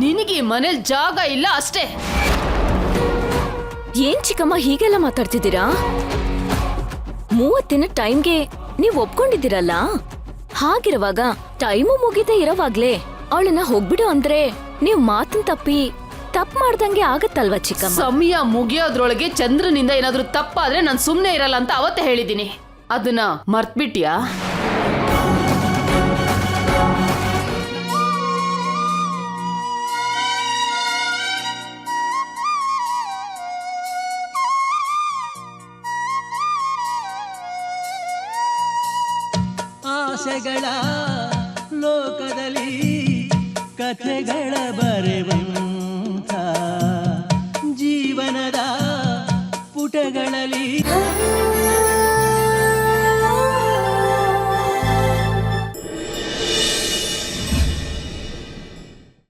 ನಿನಗೆ ಮನೇಲಿ ಜಾಗ ಇಲ್ಲ ಅಷ್ಟೇ. ಏನ್ ಚಿಕ್ಕಮ್ಮ ಹೀಗೆಲ್ಲ ಮಾತಾಡ್ತಿದ್ದೀರಾ? ಮೂವತ್ತಿನ ಟೈಮ್ಗೆ ನೀವ್ ಒಪ್ಕೊಂಡಿದ್ದೀರಲ್ಲ? ಹಾಗಿರುವಾಗ ಟೈಮು ಮುಗಿದೇ ಇರೋವಾಗ್ಲೇ ಅವಳನ್ನ ಹೋಗ್ಬಿಡು ಅಂದ್ರೆ ನೀವ್ ಮಾತನ್ ತಪ್ಪಿ ತಪ್ಪು ಮಾಡ್ದಂಗೆ ಆಗತ್ತಲ್ವಾ ಚಿಕ್ಕಮ್ಮ? ಸಮಯ ಮುಗಿಯೋದ್ರೊಳಗೆ ಚಂದ್ರನಿಂದ ಏನಾದ್ರೂ ತಪ್ಪಾದ್ರೆ ನಾನು ಸುಮ್ಮನೆ ಇರಲ್ಲ ಅಂತ ಅವತ್ತೇ ಹೇಳಿದ್ದೀನಿ. ಅದನ್ನ ಮರ್ತ್ಬಿಟ್ಯಾ? ಆಸೆಗಳ ಲೋಕದಲ್ಲಿ ಕಥೆಗಳ ಬರೆವಂಥ ಜೀವನದ ಪುಟಗಳಲ್ಲಿ